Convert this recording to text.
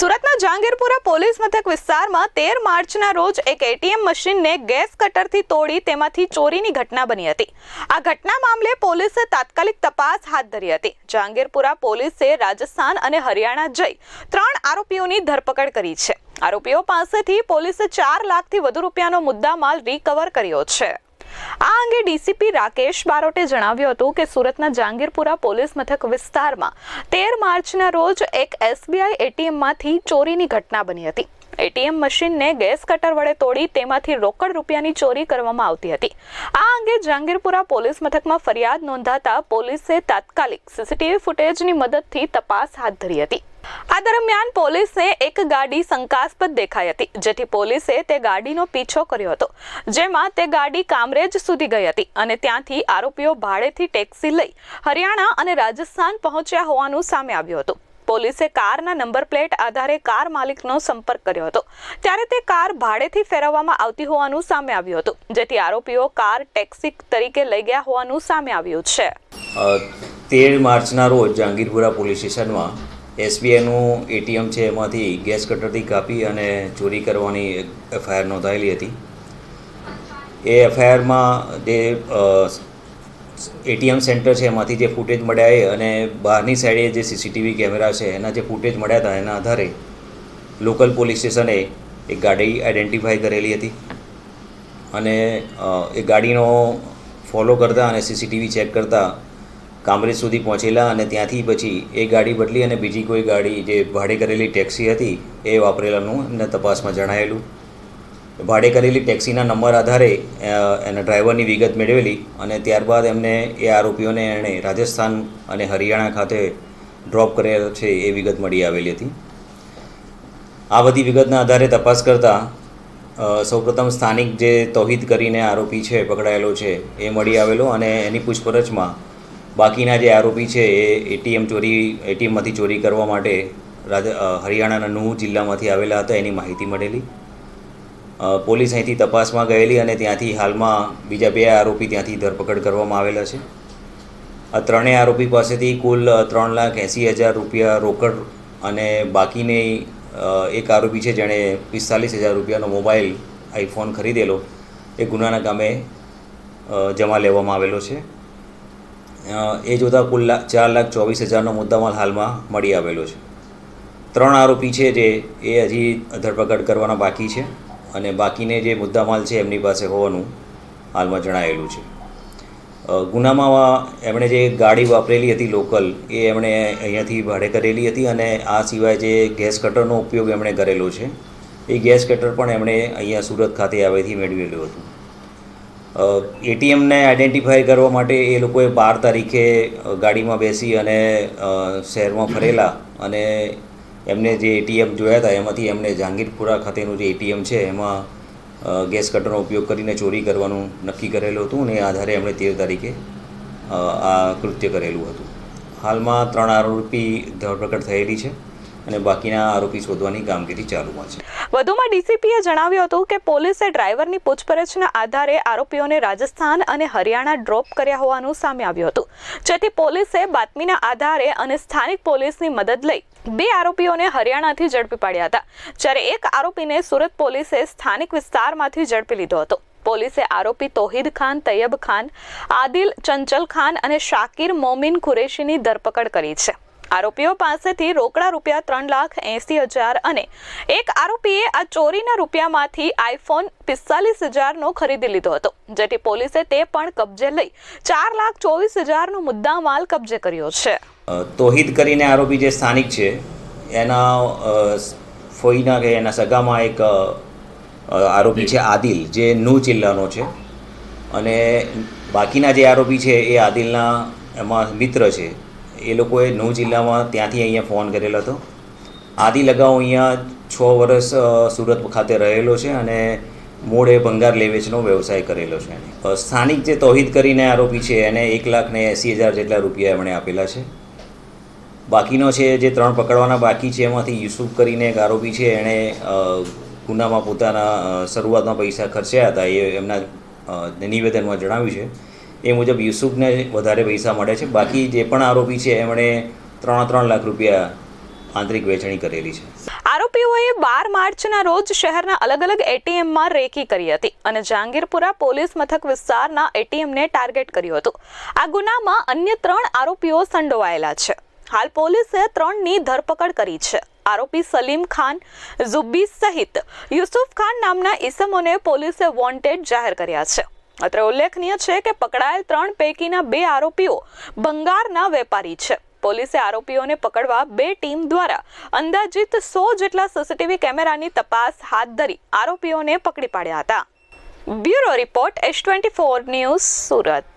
સુરતના જહાંગીરપુરા પોલીસ મથક વિસ્તારમાં તેર માર્ચના રોજ એક એટીએમ મશીનને ગેસ કટરથી તોડી તેમાંથી ચોરીની ઘટના બની હતી. આ ઘટના મામલે પોલીસે તાત્કાલિક તપાસ હાથ ધરી હતી. જહાંગીરપુરા પોલીસે રાજસ્થાન અને હરિયાણા જઈ ત્રણ આરોપીઓની ધરપકડ કરી છે. આરોપીઓ પાસેથી પોલીસે ચાર લાખથી વધુ રૂપિયાનો મુદ્દામાલ રિકવર કર્યો છે. આ અંગે ડીસીપી રાકેશ બારોટે જણાવ્યું હતું કે સુરતના જહાંગીરપુરા પોલીસ મથક વિસ્તારમાં તેર માર્ચના રોજ એક એસબીઆઈ એટીએમમાંથી ચોરીની ઘટના બની હતી. એટીએમ મશીનને ગેસ કટર વડે તોડી તેમાંથી રોકડ રૂપિયાની ચોરી કરવામાં આવતી હતી. આ અંગે જાંગીરપુરા પોલીસ મથકમાં ફરિયાદ નોંધાતા પોલીસે તાત્કાલિક સીસીટીવી ફૂટેજની મદદથી તપાસ હાથ ધરી હતી. આ દરમિયાન પોલીસને એક ગાડી શંકાસ્પદ દેખાઈ હતી, જેથી પોલીસે તે ગાડીનો પીછો કર્યો હતો, જેમાં તે ગાડી કામરેજ સુધી ગઈ હતી અને ત્યાંથી આરોપીઓ ભાડેથી ટેક્સી લઈ હરિયાણા અને રાજસ્થાન પહોંચ્યા હોવાનું સામે આવ્યું હતું. પોલીસે કારના નંબર પ્લેટ આધારે કાર માલિકનો સંપર્ક કર્યો હતો, ત્યારે તે કાર ભાડેથી ફેરવવામાં આવતી હોવાનું સામે આવ્યું હતું, જેથી આરોપીઓ કાર ટેક્સી તરીકે લઈ ગયા હોવાનું સામે આવ્યું છે. તેર માર્ચના રોજ જહાંગીરપુરા પોલીસ સ્ટેશનમાં એસબીઆઈનું એટીએમ છે એમાંથી ગેસ કટરથી કાપી અને ચોરી કરવાની એફઆઈઆર નોંધાયેલી હતી. એ એફઆઈઆરમાં જે એટીએમ સેન્ટર છે એમાંથી જે ફૂટેજ મળ્યા એ અને બહારની સાઈડે જે સીસીટીવી કેમેરા છે એના જે ફૂટેજ મળ્યા હતા એના આધારે લોકલ પોલીસ સ્ટેશને એક ગાડી આઈડેન્ટિફાઈ કરેલી હતી અને એ ગાડીનો ફોલો કરતા અને સીસીટીવી ચેક કરતા કામરેજ સુધી પહોંચેલા અને ત્યાંથી પછી એ ગાડી બદલી અને બીજી કોઈ ગાડી જે ભાડે કરેલી ટેક્સી હતી, એ વાપરેલાનું એમને તપાસમાં જણાયેલું. ભાડે કરેલી ટેક્સીના નંબર આધારે એના ડ્રાઈવરની વિગત મેળવેલી અને ત્યારબાદ એમને એ આરોપીઓને એણે રાજસ્થાન અને હરિયાણા ખાતે ડ્રોપ કરેલ છે એ વિગત મળી આવેલી હતી. આ બધી વિગતના આધારે તપાસ કરતાં સૌપ્રથમ સ્થાનિક જે તૌહિદ કરીને આરોપી છે, પકડાયેલો છે, એ મળી આવેલો અને એની પૂછપરછમાં બાકીના જે આરોપી છે એ એટીએમ ચોરી, એટીએમમાંથી ચોરી કરવા માટે હરિયાણાના નુહ જિલ્લામાંથી આવેલા હતા, એની માહિતી મળેલી. પોલીસ અહીંથી તપાસમાં ગયેલી અને ત્યાંથી હાલમાં બીજા બે આરોપી ત્યાંથી ધરપકડ કરવામાં આવેલા છે. આ ત્રણેય આરોપી પાસેથી કુલ ત્રણ લાખ એંસી હજાર રૂપિયા રોકડ અને બાકીની એક આરોપી છે જેણે પિસ્તાલીસ હજાર રૂપિયાનો મોબાઈલ આઈફોન ખરીદેલો, એ ગુનાના કામે જમા લેવામાં આવેલો છે. એ જોતાં કુલ ચાર લાખ ચોવીસ હજારનો મુદ્દામાલ હાલમાં મળી આવેલો છે. ત્રણ આરોપી છે જે, એ હજી ધરપકડ કરવાના બાકી છે અને બાકીને જે મુદ્દામાલ છે એમની પાસે હોવાનું હાલમાં જણાયેલું છે. ગુનામાં એમણે જે ગાડી વાપરેલી હતી લોકલ, એ એમણે અહીંયાથી ભાડે કરેલી હતી અને આ સિવાય જે ગેસ કટરનો ઉપયોગ એમણે કરેલો છે, એ ગેસ કટર પણ એમણે અહીંયા સુરત ખાતે આવેથી મેળવેલું હતું. એટીએમને આઈડેન્ટિફાય કરવા માટે એ લોકોએ બાર તારીખે ગાડીમાં બેસી અને શહેરમાં ફરેલા અને એમને જે એટીએમ જોયા હતા, એમાંથી એમને જહાંગીરપુરા ખાતેનું જે એટીએમ છે, એમાં ગેસ કટરનો ઉપયોગ કરીને ચોરી કરવાનું નક્કી કરેલું હતું અને એ આધારે એમણે તેર તારીખે આ કૃત્ય કરેલું હતું. હાલમાં ત્રણ આરોપી ધરપકડ થયેલી છે. અને બાકીના આરોપી શોધવાની કામગીરી ચાલુમાં છે. વધુમાં ડીસીપીએ જણાવ્યું હતું કે પોલીસે ડ્રાઈવરની પૂછપરછના આધારે આરોપીઓને રાજસ્થાન અને હરિયાણા ડ્રોપ કર્યા હોવાનું સામે આવ્યું હતું. જેથી પોલીસે બાતમીના આધારે અને સ્થાનિક પોલીસની મદદ લઈ બે આરોપીઓને હરિયાણાથી ઝડપી પાડ્યા હતા. જ્યારે એક આરોપીને સુરત પોલીસે સ્થાનિક વિસ્તારમાંથી ઝડપી લીધો હતો. પોલીસે આરોપી તોહિદ ખાન, તૈયબ ખાન, આદિલ ચંચલ ખાન અને શાકિર મોમિન કુરેશીની ધરપકડ કરી છે. આરોપીઓ પાસેથી રોકડા રૂપિયા ત્રણ લાખ એંસી હજાર અને એક આરોપીએ આ ચોરીના રૂપિયામાંથી આઈફોન પિસ્તાલીસ હજારનો ખરીદી લીધો હતો, જેથી પોલીસે તે પણ કબજે લઈ ચાર લાખ ચોવીસ હજારનો મુદ્દા માલ કબજે કર્યો છે. તોહિદ કરીને આરોપી જે સ્થાનિક છે, એના ફોઈના કે એના સગામાં એક આરોપી છે આદિલ, જે નૂ જિલ્લાનો છે. અને બાકીના જે આરોપી છે એ આદિલના એમાં મિત્ર છે. એ લોકોએ નવ જિલ્લામાં ત્યાંથી અહીંયા ફોન કરેલો હતો. આદિ લગાવ અહીંયા છ વર્ષ સુરત ખાતે રહેલો છે અને મૂળ એ ભંગાર લેવેચનો વ્યવસાય કરેલો છે સ્થાનિક જે તૌહિદ કરીને આરોપી છે, એને એક લાખ ને એંસી હજાર જેટલા રૂપિયા એમણે આપેલા છે. બાકીનો છે, જે ત્રણ પકડવાના બાકી છે, એમાંથી યુસુફ કરીને એક આરોપી છે, એણે ગુનામાં પોતાના શરૂઆતમાં પૈસા ખર્ચ્યા હતા, એ એમના નિવેદનમાં જણાવ્યું છે. એ મુજબ યુસુફને વધારે પૈસા મળે છે. બાકી જે પણ આરોપી છે, એમણે ત્રણ ત્રણ લાખ રૂપિયા આંતરિક વેચણી કરેલી છે. આરોપીઓએ બાર માર્ચના રોજ શહેરના અલગ અલગ એટીએમમાં રેકી કરી હતી અને જહાંગીરપુરા પોલીસ મથક વિસ્તારના એટીએમને ટાર્ગેટ કર્યું હતું. આ ગુનામાં અન્ય ત્રણ આરોપીઓ સંડોવાયેલા છે. હાલ પોલીસે ત્રણની ધરપકડ કરી છે. આરોપી સલીમ ખાન, ઝુબ્બી સહિત યુસુફ ખાન નામના ઈસમોને પોલીસે વોન્ટેડ જાહેર કર્યા છે. અત્રે ઉલ્લેખનીય છે કે પકડાયેલ ત્રણ પૈકીના બે આરોપીઓ બંગારના વેપારી છે. પોલીસે આરોપીઓને પકડવા બે ટીમ દ્વારા અંદાજિત સો જેટલા સીસીટીવી કેમેરાની તપાસ હાથ ધરી આરોપીઓને પકડી પાડ્યા હતા. Bureau report S twenty four news Surat.